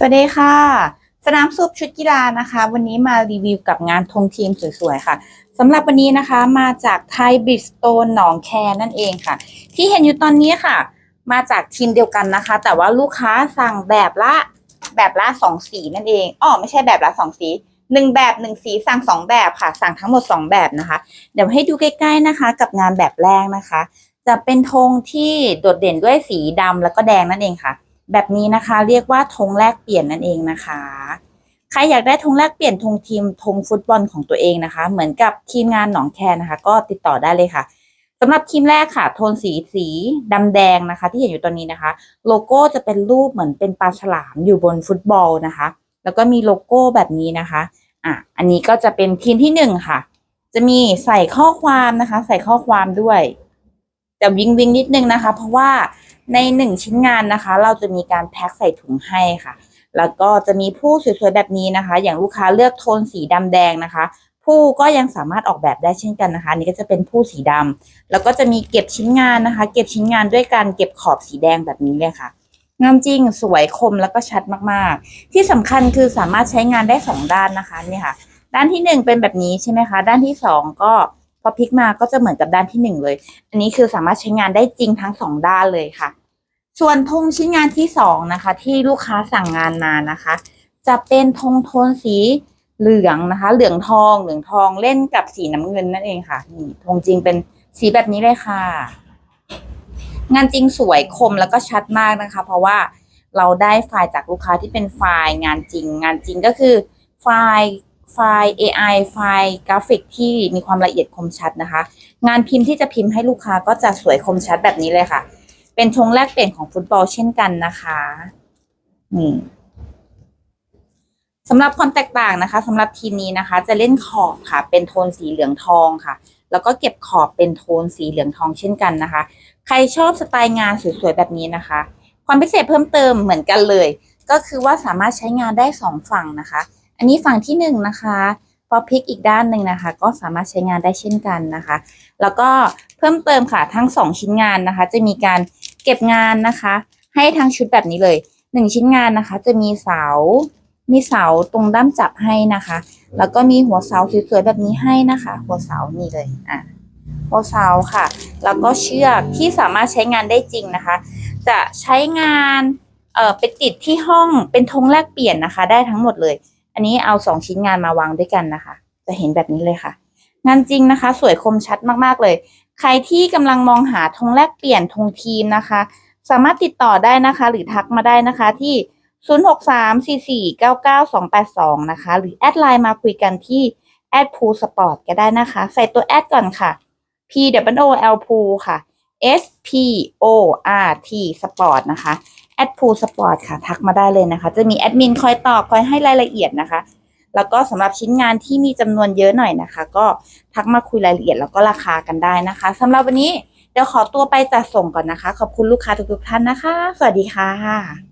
สวัสดีค่ะ สนามสุบชุดกีฬานะคะ วันนี้มารีวิวกับงานธงทีมสวยๆค่ะสำหรับวันนี้นะคะมาจากไทยบิสโตนหนองแคนั่นเองค่ะ ที่เห็นอยู่ตอนนี้ค่ะ มาจากทีมเดียวกันนะคะ แต่ว่าลูกค้าสั่งแบบละแบบละสองสีนั่นเองอ๋อไม่ใช่แบบละสองสีหนึ่งแบบหนึ่งสีสั่งสองแบบค่ะ สั่งทั้งหมดสองแบบนะคะ เดี๋ยวให้ดูใกล้ ๆนะคะ กับงานแบบแรกนะคะ จะเป็นธงที่โดดเด่นด้วยสีดำแล้วก็แดงนั่นเองค่ะ แบบนี้นะคะ เรียกว่าธงแลกเปลี่ยนนั่นเองนะคะ ใครอยากได้ธงแลกเปลี่ยนธงทีมธงฟุตบอลของตัวเองนะคะ เหมือนกับทีมงานหนองแคนนะคะ ก็ติดต่อได้เลยค่ะสำหรับทีมแรกค่ะ โทนสีสีดำแดงนะคะ ที่เห็นอยู่ตอนนี้นะคะ โลโก้จะเป็นรูปเหมือนเป็นปลาฉลามอยู่บนฟุตบอลนะคะ แล้วก็มีโลโก้แบบนี้นะคะอะอันนี้ก็จะเป็นทีมที่หนึ่งค่ะ จะมีใส่ข้อความนะคะ ใส่ข้อความด้วยแต่วิงวิงนิดนึงนะคะ เพราะว่า ในหนึ่งชิ้นงานนะคะ เราจะมีการแพ็คใส่ถุงให้ค่ะ แล้วก็จะมีผู้สวยๆแบบนี้นะคะ อย่างลูกค้าเลือกโทนสีดำแดงนะคะ ผู้ก็ยังสามารถออกแบบได้เช่นกันนะคะนนี้ก็จะเป็นผู้สีดำแล้วก็จะมีเก็บชิ้นงานนะคะ เก็บชิ้นงานด้วยการเก็บขอบสีแดงแบบนี้เลยค่ะงามจริงสวยคมแล้วก็ชัดมากๆ ที่สำคัญคือสามารถใช้งานได้สองด้านนะคะนี่ค่ะ ด้านที่หนึ่งเป็นแบบนี้ใช่ไหมคะ ด้านที่สองก็พอพลิกมาก็จะเหมือนกับด้านที่หนึ่งเลย อันนี้คือสามารถใช้งานได้จริงทั้งสองด้านเลยค่ะ ส่วนธงชิ้นงานที่สองนะคะ ที่ลูกค้าสั่งงานมานะคะ จะเป็นธงโทนสีเหลืองนะคะ เหลืองทองเหลืองทองเล่นกับสีน้ำเงินนั่นเองค่ะนี่ธงจริงเป็นสีแบบนี้เลยค่ะ งานจริงสวยคมแล้วก็ชัดมากนะคะ เพราะว่าเราได้ไฟล์จากลูกค้าที่เป็นไฟล์งานจริง งานจริงก็คือไฟล์ไฟล์ AI ไฟล์กราฟิกที่มีความละเอียดคมชัดนะคะ งานพิมพ์ที่จะพิมพ์ให้ลูกค้าก็จะสวยคมชัดแบบนี้เลยค่ะ เป็นธงแลกเปลี่ยนของฟุตบอลเช่นกันนะคะนี่สำหรับความแตกต่างนะคะสำหรับทีมนี้นะคะ จะเล่นขอบค่ะ เป็นโทนสีเหลืองทองค่ะ แล้วก็เก็บขอบเป็นโทนสีเหลืองทองเช่นกันนะคะ ใครชอบสไตล์งานสวยๆแบบนี้นะคะ ความพิเศษเพิ่มเติมเหมือนกันเลย ก็คือว่าสามารถใช้งานได้สองฝั่งนะคะ อันนี้ฝั่งที่หนึ่งนะคะพอพลิกอีกด้านหนึ่งนะคะ ก็สามารถใช้งานได้เช่นกันนะคะ แล้วก็เพิ่มเติมค่ะทั้งสองชิ้นงานนะคะ จะมีการ เก็บงานนะคะ ให้ทั้งชุดแบบนี้เลยหนึ่งชิ้นงานนะคะ จะมีเสา มีเสาตรงด้ามจับให้นะคะ แล้วก็มีหัวเสาสวยๆแบบนี้ให้นะคะ หัวเสานี่เลยอะหัวเสาค่ะ แล้วก็เชือกที่สามารถใช้งานได้จริงนะคะ จะใช้งานเอ่อไปติดที่ห้องเป็นธงแลกเปลี่ยนนะคะ ได้ทั้งหมดเลย อันนี้เอาสองชิ้นงานมาวางด้วยกันนะคะ จะเห็นแบบนี้เลยค่ะ งานจริงนะคะ สวยคมชัดมากๆเลย ใครที่กำลังมองหาธงแลกเปลี่ยนธงทีมนะคะ สามารถติดต่อได้นะคะ หรือทักมาได้นะคะที่ 0634499282 นะคะ หรือแอดไลน์มาคุยกันที่แอดพูสปอร์ตก็ได้นะคะ ใส่ตัวแอดก่อนค่ะ P W O L พูค่ะ S P O R T Sport นะคะแอดพูสปอร์ตค่ะ ทักมาได้เลยนะคะ จะมีแอดมินคอยตอบคอยให้รายละเอียดนะคะ แล้วก็สำหรับชิ้นงานที่มีจำนวนเยอะหน่อยนะคะ ก็ทักมาคุยรายละเอียดแล้วก็ราคากันได้นะคะสำหรับวันนี้เดี๋ยวขอตัวไปจัดส่งก่อนนะคะ ขอบคุณลูกค้าทุกๆท่านนะคะ สวัสดีค่ะ